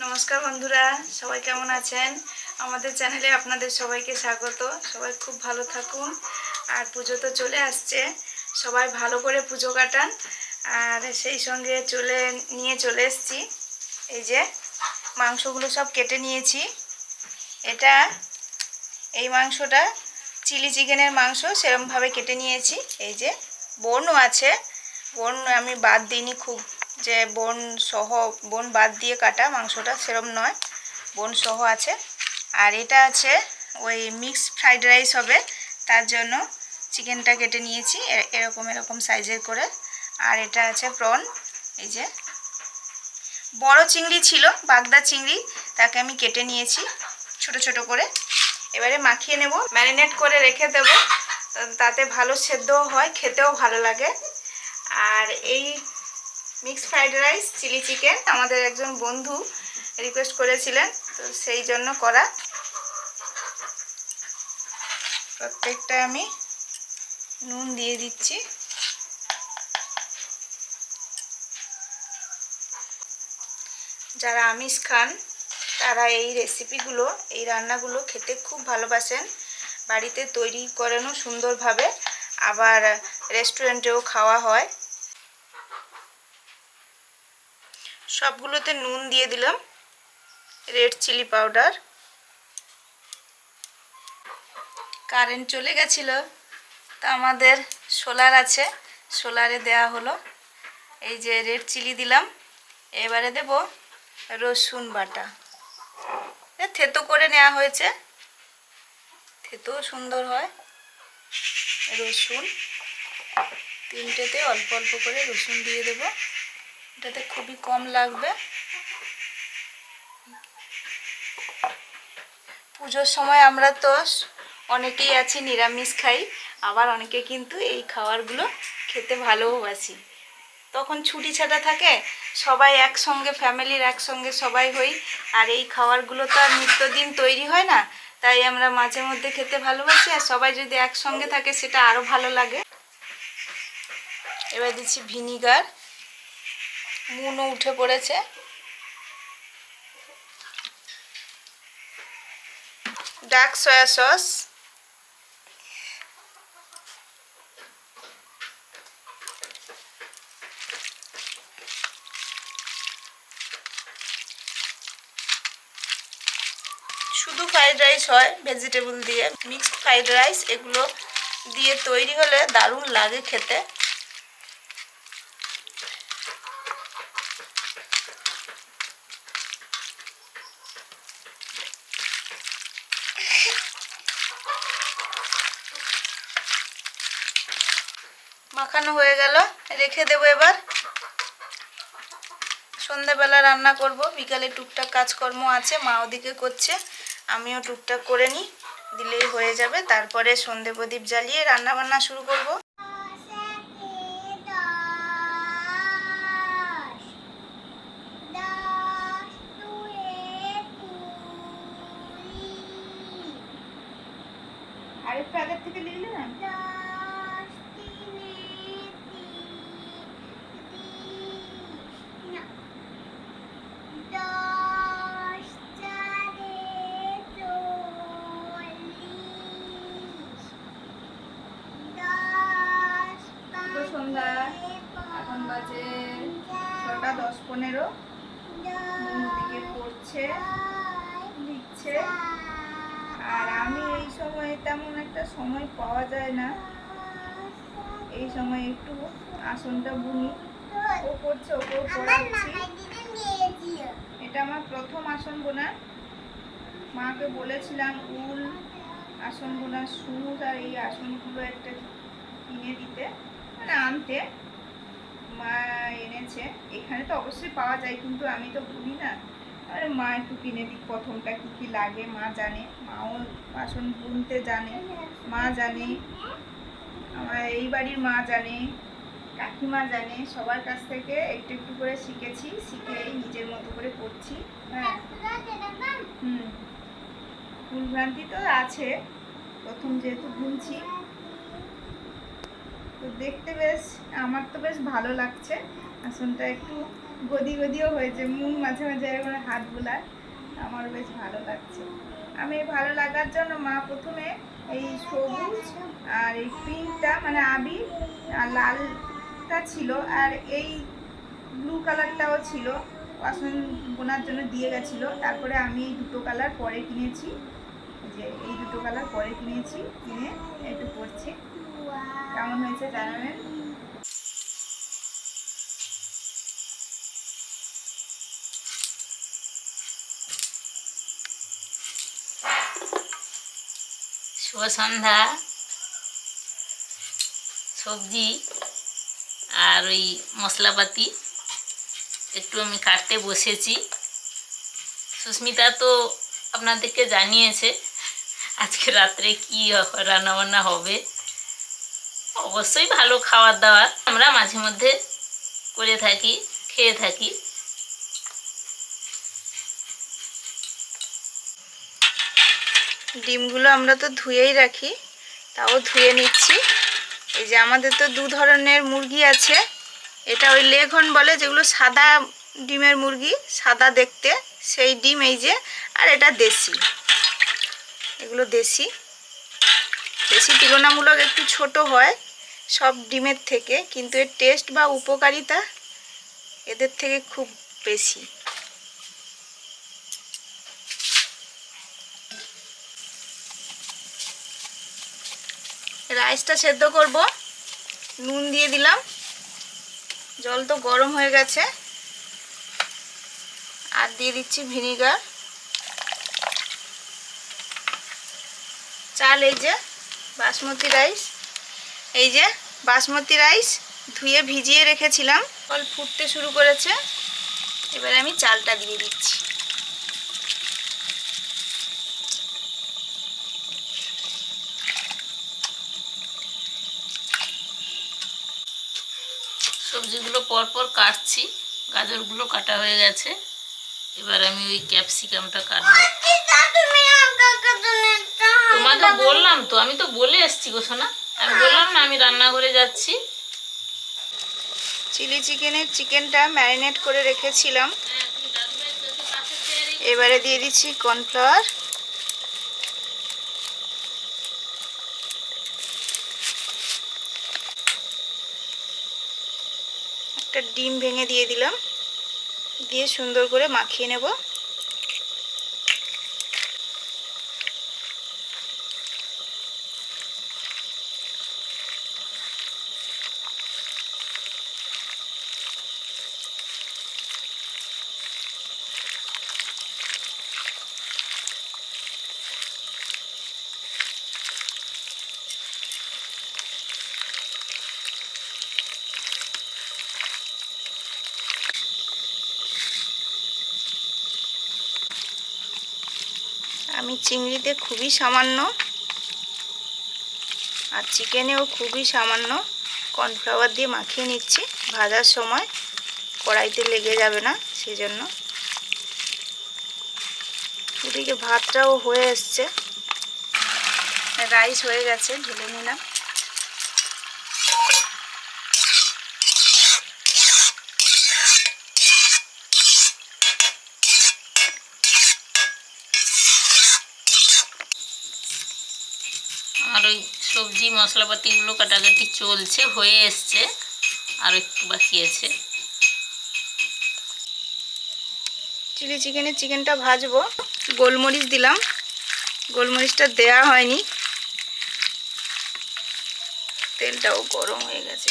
নমস্কার বন্ধুরা, সবাই কেমন আছেন? আমাদের চ্যানেলে আপনাদের সবাইকে স্বাগত। সবাই খুব ভালো থাকুন। আর পুজো তো চলে আসছে। সবাই ভালো করে পুজো কাটান। আর সেই সঙ্গে চলে, নিয়ে চলে এসেছি। এই যে মাংসগুলো সব কেটে নিয়েছি। এটা, এই মাংসটা চিলি চিকেনের মাংস সেরমভাবে কেটে নিয়েছি। এই যে বোনও আছে। বোন আমি বাদ দিইনি খুব। যে বোন সহ, বোন বাদ দিয়ে কাটা মাংসটা সেরম নয়, বোন সহ আছে। আর এটা আছে ওই মিক্স ফ্রাইড রাইস হবে, তার জন্য চিকেনটা কেটে নিয়েছি এরকম এরকম সাইজের করে। আর এটা আছে প্রন এই যে। বড় চিংড়ি ছিল, বাগদা চিংড়ি, তাকে আমি কেটে নিয়েছি, ছোট ছোট করে। এবারে মাখিয়ে নেব, ম্যারিনেট করে রেখে দেব তাতে ভালো সেদ্ধও হয়, খেতেও ভালো লাগে। আর এই mix fried rice, chilli chicken আমাদের একজন বন্ধু রিকোয়েস্ট করেছিলেন, তো সেই জন্য করা। প্রত্যেকটা আমি নুন দিয়ে দিচ্ছি। যারা আমিষ খান, তারা এই রেসিপিগুলো এই রান্নাগুলো খেতে খুব ভালোবাসেন। বাড়িতে তৈরি করেনও সুন্দরভাবে, আবার রেস্টুরেন্টেও খাওয়া হয়। সবগুলোতে নুন দিয়ে দিলাম। Red chilli powder. কারেন্ট চলে গেছিল। তা আমাদের সোলার আছে, সোলারে দেয়া হলো। এই যে রেড চিলি দিলাম। এবারে দেব রসুন বাটা। থেতো করে নেওয়া হয়েছে। থেতো সুন্দর হয়। রসুন। তিনটেতে অল্প অল্প করে রসুন দিয়ে দেবো। এটাতে খুবই কম লাগবে। পুজোর সময় আমরা তো অনেকেই আছি, নিরামিষ খাই, আবার অনেকে কিন্তু এই খাবারগুলো খেতে ভালোবাসি। তখন ছুটি ছাটা থাকে, সবাই একসঙ্গে, ফ্যামিলির একসঙ্গে সবাই হই, আর এই খাবারগুলো তো আর নিত্যদিন তৈরি হয় না, তাই আমরা মাঝে মধ্যে খেতে ভালোবাসি, আর সবাই যদি একসঙ্গে থাকে, সেটা আরও ভালো লাগে। এবার দিচ্ছি ভিনিগার। মুনও উঠে পড়েছে। Dark soya sauce. শুধু ফ্রাইড রাইস হয় ভেজিটেবল দিয়ে। মিক্সড ফ্রাইড রাইস এগুলো দিয়ে তৈরি হলে দারুণ লাগে খেতে। মাখানো হয়ে গেল। রেখে দেবো এবার। সন্ধ্যাবেলা রান্না করব। বিকালে টুকটাক কাজকর্ম আছে, মা ওদিকে করছে। আমিও টুকটাক করে নিই, দিলেই হয়ে যাবে। তারপরে সন্ধে প্রদীপ জ্বালিয়ে রান্না বান্না শুরু করব। পনেরো। দিকে পড়ছে লিখছে। আর আমি এই সময় তেমন একটা সময় পাওয়া যায় না। এই সময় একটু আসনটা বুনি। ও করছে ওকেও পড়াচ্ছি এটা আমার প্রথম আসন বোনা। মাকে বলেছিলাম উল আসন বোনার সুচ আর এই আসনগুলো একটা কিনে দিতে মানে আনতে। মা এনেছে, এখানে তো অবশ্যই পাওয়া যায়, কিন্তু আমি তো বুনি না। আরে মা একটু কিনে দিক, প্রথমটা কী কী লাগে, মা জানে, মাও বাসন বুনতে জানে, মা জানে, আমার এই বাড়ির মা জানে, কাকিমা জানে, সবার কাছ থেকে একটু একটু করে শিখেছি শিখে নিজের মতো করে করছি হ্যাঁ। হুম। ভুলভ্রান্তি তো আছে, প্রথম যেহেতু বুনছি তো দেখতে বেশ, আমার তো বেশ ভালো লাগছে। আসনটা একটু গদি গদিও হয়েছে, মুখ মাঝে মাঝে এরকম হাত বোলার আমার বেশ ভালো লাগছে। আমি ভালো লাগার জন্য মা প্রথমে এই সবুজ আর এই পিঙ্কটা মানে আবির আর লালটা ছিল, আর এই ব্লু কালারটাও ছিল বাসন বোনার জন্য দিয়ে গেছিল। তারপরে আমি এই দুটো কালার পরে কিনেছি যে এই দুটো কালার পরে কিনেছি, কিনে একটু পরছি। কেমন হয়েছে জানাবেন? শুভ সন্ধ্যা। সবজি আর ওই মশলাপাতি। একটু আমি কাটতে বসেছি। সুস্মিতা তো আপনাদেরকে জানিয়েছে, আজকে রাত্রে কি রান্নাবান্না হবে। অবশ্যই ভালো খাবার দাবার আমরা মাঝে মধ্যে করে থাকি, খেয়ে থাকি। ডিমগুলো আমরা তো ধুয়েই রাখি, তাও ধুয়ে নিচ্ছি। এই যে আমাদের তো দু ধরনের মুরগি আছে, এটা ওই লেঘন বলে, যেগুলো সাদা ডিমের মুরগি, সাদা দেখতে, সেই ডিম এই যে, আর এটা দেশি। এগুলো দেশি। দেশি তুলনামূলক একটু ছোট হয় সব ডিমের থেকে, কিন্তু এর টেস্ট বা উপকারিতা এদের থেকে খুব বেশি। রাইসটা সেদ্ধ করব। নুন দিয়ে দিলাম। জল তো গরম হয়ে গেছে। আর দিয়ে দিচ্ছি ভিনিগার। চাল এই যে, বাসমতি রাইস। এই যে বাসমতি রাইস ধুয়ে ভিজিয়ে রেখেছিলাম। জল ফুটতে শুরু করেছে। এবারে আমি চালটা দিয়ে দিচ্ছি। সবজিগুলো পরপর কাটছি। গাজরগুলো কাটা হয়ে গেছে। এবার আমি ওই ক্যাপসিকামটা কাটবো। তোমাকে বললাম তো আমি তো বলে এসছি গো সোনা। আমি বললাম আমি রান্নাঘরে যাচ্ছি। চিলি চিকেনের চিকেনটা ম্যারিনেট করে রেখেছিলাম। এবারে দিয়ে দিচ্ছি কর্নফ্লাওয়ার। একটা ডিম ভেঙে দিয়ে দিলাম। দিয়ে সুন্দর করে মাখিয়ে নেব আমি চিংড়িতে খুবই সামান্য আর চিকেনেও খুবই সামান্য কর্নফ্লাওয়ার দিয়ে মাখিয়ে নিচ্ছি। ভাজার সময় কড়াইতে লেগে যাবে না, সেজন্য। ওদিকে ভাতটাও হয়ে এসছে। রাইস হয়ে গেছে, ঢেলে নিলাম আর ওই সবজি, মশলাপাতিগুলো কাটাকাটি চলছে, হয়ে এসছে। আর একটু বাকি আছে। চিলি চিকেনের চিকেনটা ভাজবো। গোলমরিচ দিলাম। গোলমরিচটা দেয়া হয়নি। তেলটাও গরম হয়ে গেছে।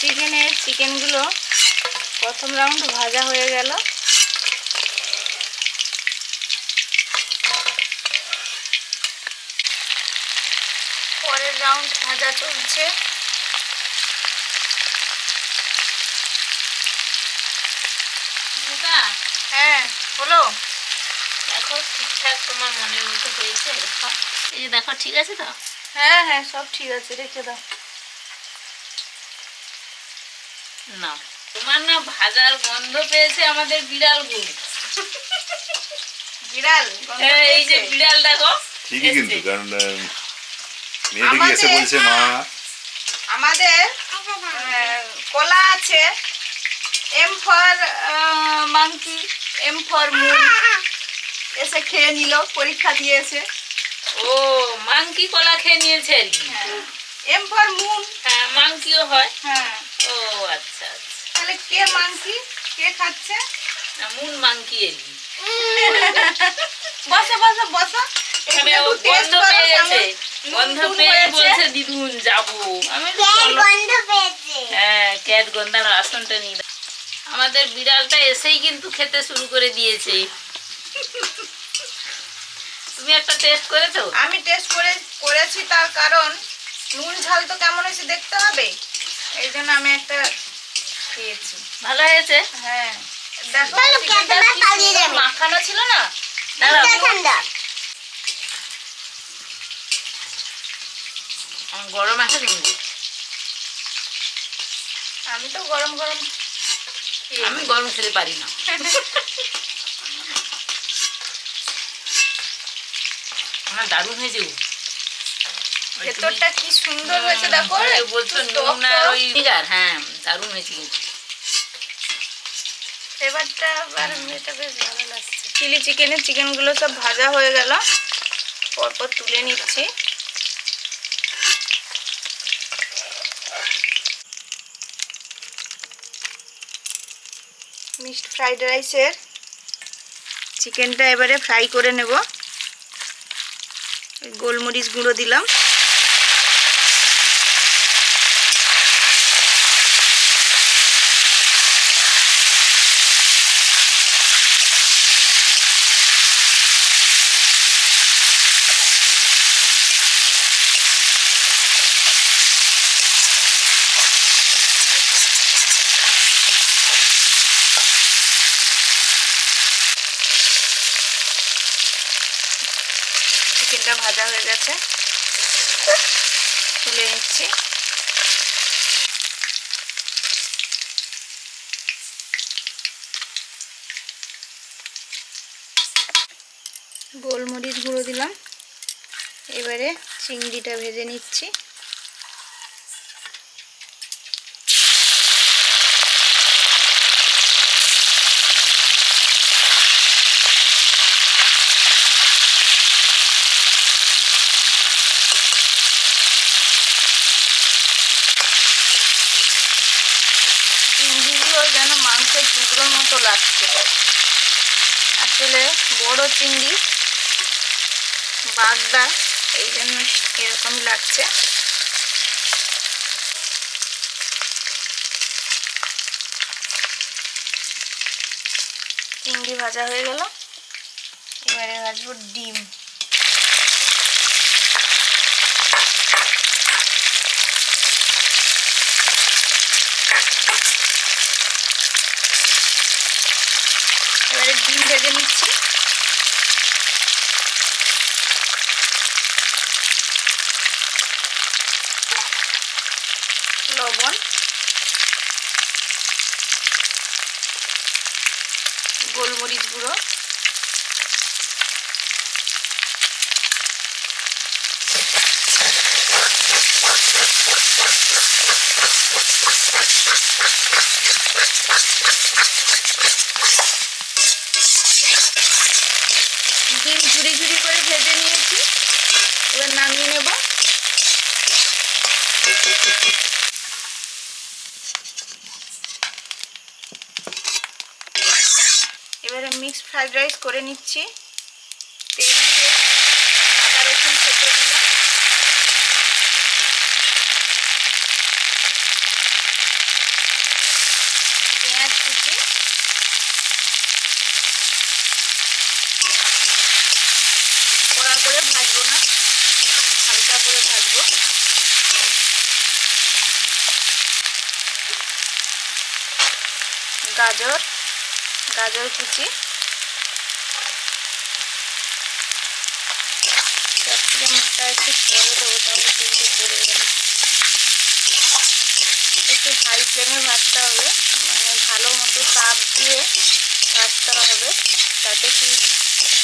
চিকেনের চিকেনগুলো প্রথম রাউন্ড ভাজা হয়ে গেল। পরের রাউন্ড ভাজা চলছে। হ্যাঁ হলো দেখো ঠিকঠাক তোমার মনের মতো হয়েছে দেখো এই যে দেখো ঠিক আছে তো? হ্যাঁ হ্যাঁ সব ঠিক আছে রেখে দাও। না তোমার না ভাজার গন্ধ পেয়েছে আমাদের বিড়ালগুলো বিড়াল এই যে বিড়াল দেখো ঠিকই কিন্তু কারণ আহ, এসে বলছে মা? আমাদের কলা আছে M for monkey M for moon এসে খেয়ে নিল পরীক্ষা দিয়েছে। ও মাংকি কলা খেয়ে নিয়েছে এম ফর মুন হ্যাঁ মাংকিও হয়। হ্যাঁ। ও আচ্ছা আচ্ছা। তাহলে কে মাংকি কে খাচ্ছে? না মুন মাংকি কি বসো বসো বসো। এখানে একটু ও taste গন্ধ পেয়ে গেছে। গন্ধ পেয়ে বলছে দিদুন যাব। আমি গন্ধ পেয়েছে। হ্যাঁ ক্যাট গন্ধার আসনটা নিয়ে আমাদের বিড়ালটা এসেই কিন্তু খেতে শুরু করে দিয়েছে। তুমি একটা টেস্ট করেছ? আমি টেস্ট করে করেছি তার কারণ। নুন ঝাল তো কেমন হয়েছে দেখতে হবে? এই জন্য আমি একটা খেয়েছি। ভালো হয়েছে? হ্যাঁ। মাখানো ছিল না? গরম আছে আমি তো গরম গরম আমি গরম খেতে পারি না। আমার দারুণ হয়েছে ভেতরটা কি সুন্দর হয়েছে হুম, দেখো বলছো নুন আর ওই হ্যাঁ দারুণ হয়েছে কিন্তু। আবার এটা বেশ ভালো লাগছে। চিলি চিকেনের চিকেনগুলো সব ভাজা হয়ে গেল। পরপর তুলে নিচ্ছি। মিক্সড ফ্রাইড রাইসের চিকেনটা এবারে ফ্রাই করে নেব। গোলমরিচ গুঁড়ো দিলাম চিকেনটা ভাজা হয়ে গেছে। তুলে নিচ্ছি। গোলমরিচ গুঁড়ো দিলাম। এবারে চিংড়িটা ভেজে নিচ্ছি। মাংসের টুকরোর মতো লাগছে। আসলে বড় চিংড়ি, বাগদা, এই জন্য এরকমই লাগছে। চিংড়ি ভাজা হয়ে গেল। এবারে ভাজবো ডিম এবারে ডিম ভেজে নিচ্ছি লবণ গোলমরিচ গুঁড়ো ডিম ঝুড়ি ঝুড়ি করে ভেজে নিয়েছি এবার নামিয়ে নেব এবারে মিক্সড ফ্রাইড রাইস করে নিচ্ছি। তেল দিয়ে আদা রসুন থেতো দিলাম। পেঁয়াজ কুচি। কড়া করে ভাজবো না, হালকা করে ভাজবো। গাজর গাজর কুচি ক্যাপসিকামটা মানে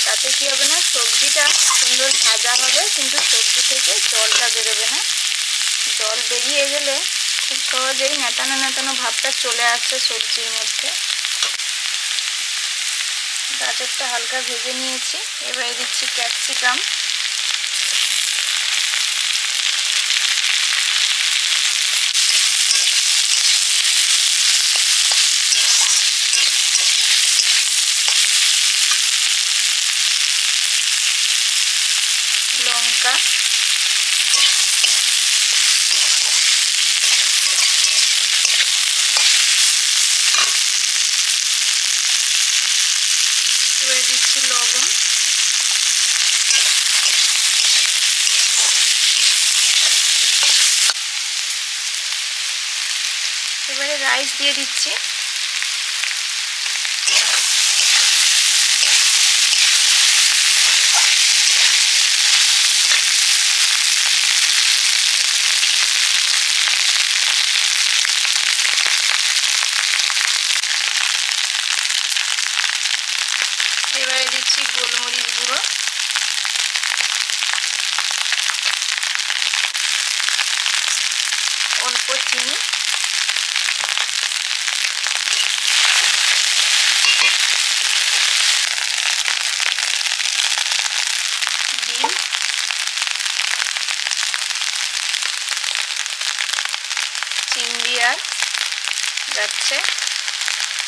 তাতে কি হবে না, সবজিটা সুন্দর ভাজা হবে, কিন্তু সবজি থেকে জলটা বেরোবে না। জল বেরিয়ে গেলে খুব সহজেই নেতানো নেতানো ভাবটা চলে আসছে সবজির মধ্যে। গাজরটা হালকা ভেজে নিয়েছি, এবারে দিচ্ছি ক্যাপসিকাম লঙ্কা। এবারে দিচ্ছি লবণ। এবারে রাইস দিয়ে দিচ্ছি এবারে দিচ্ছি গোলমরিচ গুঁড়ো অল্প চিনি ডিম আর যাচ্ছে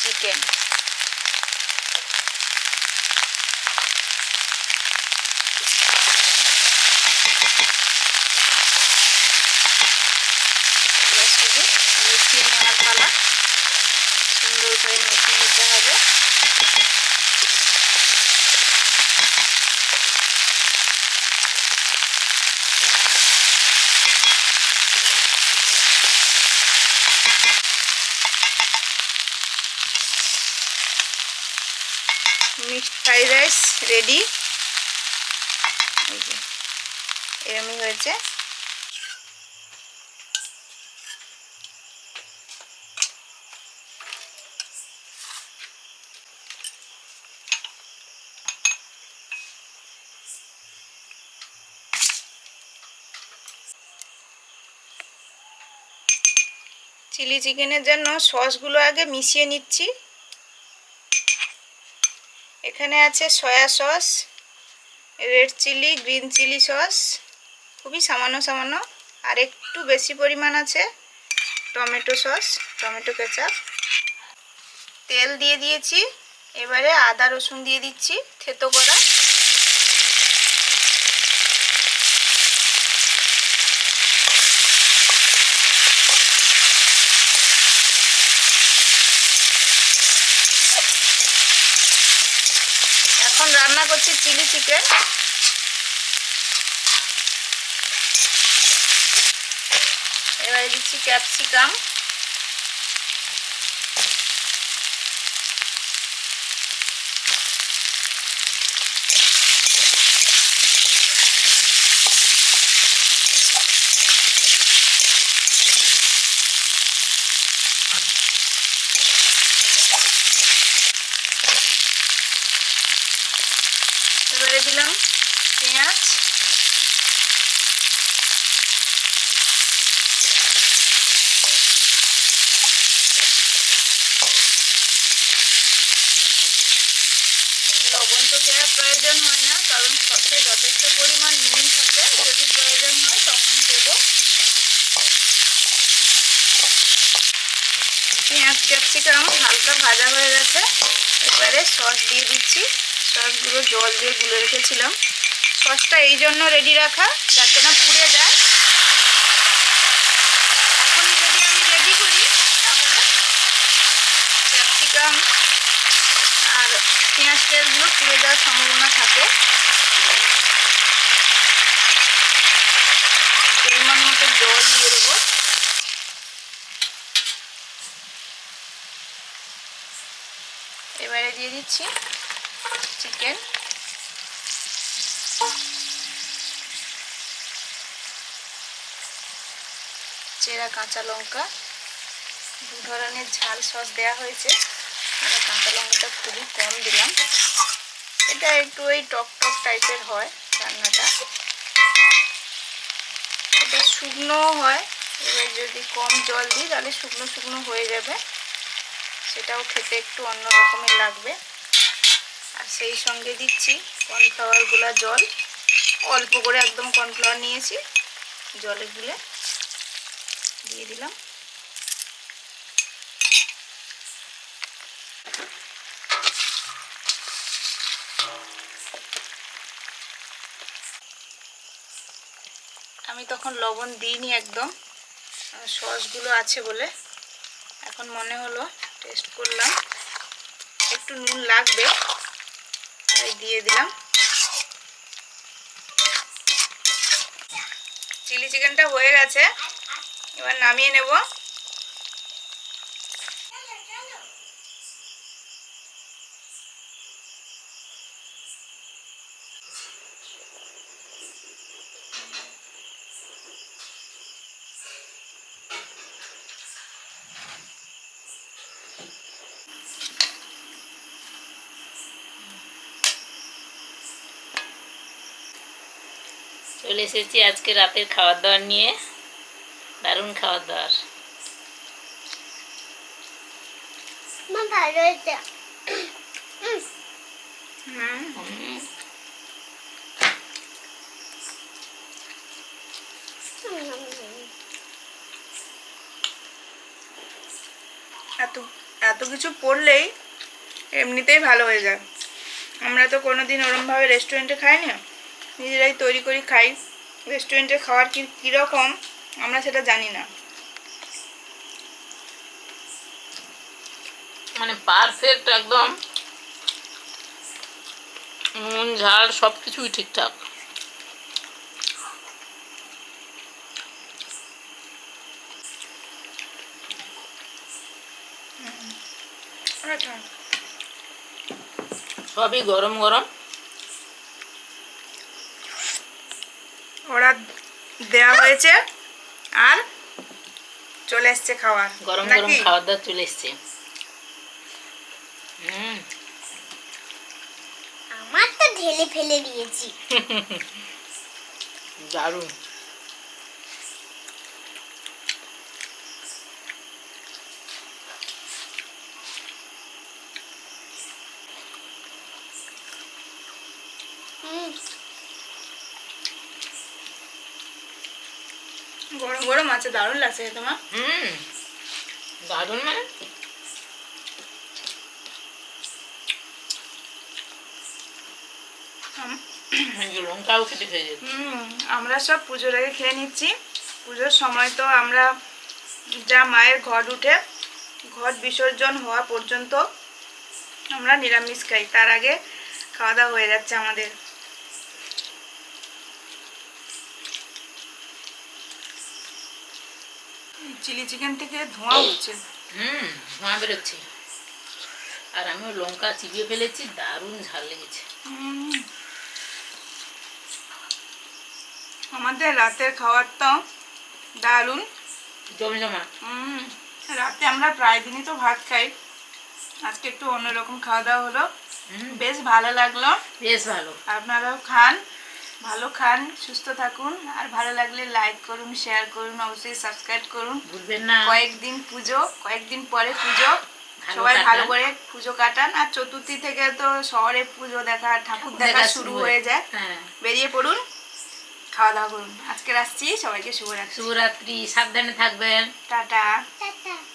চিকেন। মিশিয়ে সুন্দর করে মিশিয়ে নিতে হবে মিক্সড ফ্রাইড রাইস রেডি এই যে এরমই হয়েছে। চিলি চিকেনের জন্য সসগুলো আগে মিশিয়ে নিচ্ছি। এখানে আছে soya sauce, red chilli, green chilli sauce. খুবই সামান্য সামান্য। আর একটু বেশি পরিমাণ আছে টমেটো সস, টমেটো কেচাপ। তেল দিয়ে দিয়েছি। এবারে আদা, রসুন দিয়ে দিচ্ছি থেতো করা। এখন রান্না করছি চিলি চিকেন। এবারে দিচ্ছি ক্যাপসিকাম এবারে দিলাম পেঁয়াজ লবণ তো দেওয়ার প্রয়োজন হয় না, কারণ সসে যথেষ্ট পরিমাণ নুন থাকে, যদি প্রয়োজন হয় তখন দেব। পেঁয়াজ ক্যাপসিকাম হালকা ভাজা হয়ে গেছে, এবারে সস দিয়ে দিচ্ছি। সসগুলো জল দিয়ে গুলে রেখেছিলাম। সসটা এই জন্য রেডি রাখা, যাতে না পুড়ে যায়। পেঁয়াজ তেলগুলো পুড়ে যাওয়ার সম্ভাবনা থাকে। পরিমাণ মতো জল দিয়ে দেবো। এবারে দিয়ে দিচ্ছি চিকেন। চেরা কাঁচা লঙ্কা। দু ধরনের ঝাল সস দেয়া হয়েছে। কাঁচা লঙ্কাটা খুবই কম দিলাম। এটা একটু ওই টক টক টাইপের হয় রান্নাটা। এটা শুকনো হয়, এবার যদি কম জল দিই তাহলে শুকনো শুকনো হয়ে যাবে। সেটাও খেতে একটু অন্য রকমের লাগবে। আর সেই সঙ্গে দিচ্ছি কর্নফ্লাওয়ারগুলা জল। অল্প করে একদম কর্নফ্লাওয়ার নিয়েছি। জলে গুলে দিয়ে দিলাম। আমি তখন লবণ দিইনি একদম। সসগুলো আছে বলে। এখন মনে হলো টেস্ট করলাম। একটু নুন লাগবে, তাই দিয়ে দিলাম। চিলি চিকেনটা হয়ে গেছে। এবার নামিয়ে নেব। চলে এসেছি আজকে রাতের খাবার দাবার নিয়ে। দারুণ হয়েছে। হুম হুম, এত এত কিছু পড়লেই এমনিতেই ভালো হয়ে যায়। আমরা তো কোনো দিন ওরমভাবে রেস্টুরেন্টে খাই না নিজেরাই তৈরি করি খাই। রেস্টুরেন্টে খাওয়ার কি কীরকম আমরা সেটা জানি না। মানে পারফেক্ট একদম। নুন ঝাল সব কিছুই ঠিকঠাক সবই গরম গরম। ওরা দেওয়া হয়েছে। আর চলে এসছে খাওয়ার গরম গরম? খাবার দাবার চলে এসছে। হুম। আমার তো ঢেলে ফেলে দিয়েছি। দারুণ হুম গরম গরম আছে দারুণ লাগছে তোমার হুম দারুণ মানে? লঙ্কাও খেতে খেয়ে হুম আমরা সব পুজোর আগে খেয়ে নিচ্ছি। পুজোর সময় তো আমরা যা মায়ের ঘট উঠে ঘট বিসর্জন হওয়া পর্যন্ত আমরা নিরামিষ খাই। তার আগে খাওয়া দাওয়া হয়ে যাচ্ছে আমাদের। চিলি চিকেন থেকে ধোঁয়া উঠছে। হুম ধোঁয়া বেরোচ্ছে। আর আমিও লঙ্কা চিবিয়ে ফেলেছি দারুণ ঝাল লেগেছে। আমাদের রাতের খাবারটা দারুণ। জমজমা হুম, রাতে আমরা প্রায় দিনই তো ভাত খাই। আজকে একটু অন্যরকম খাওয়া দাওয়া হলো। বেশ ভালো লাগল। বেশ ভালো। আপনারাও খান। ভালো খান সুস্থ থাকুন আর ভালো লাগলে লাইক করুন শেয়ার করুন অবশ্যই সাবস্ক্রাইব করুন। ভুলবেন না। কয়েকদিন পুজো কয়েকদিন পরে পুজো। সবাই ভালো করে পুজো কাটান। আর চতুর্থী থেকে তো শহরে পুজো দেখা ঠাকুর দেখা শুরু হয়ে যায়। হ্যাঁ। বেরিয়ে পড়ুন খাওয়া দাওয়া করুন। আজকে রাখছি সবাইকে শুভরাত্রি। শুভরাত্রি সাবধানে থাকবেন। টাটা। টাটা।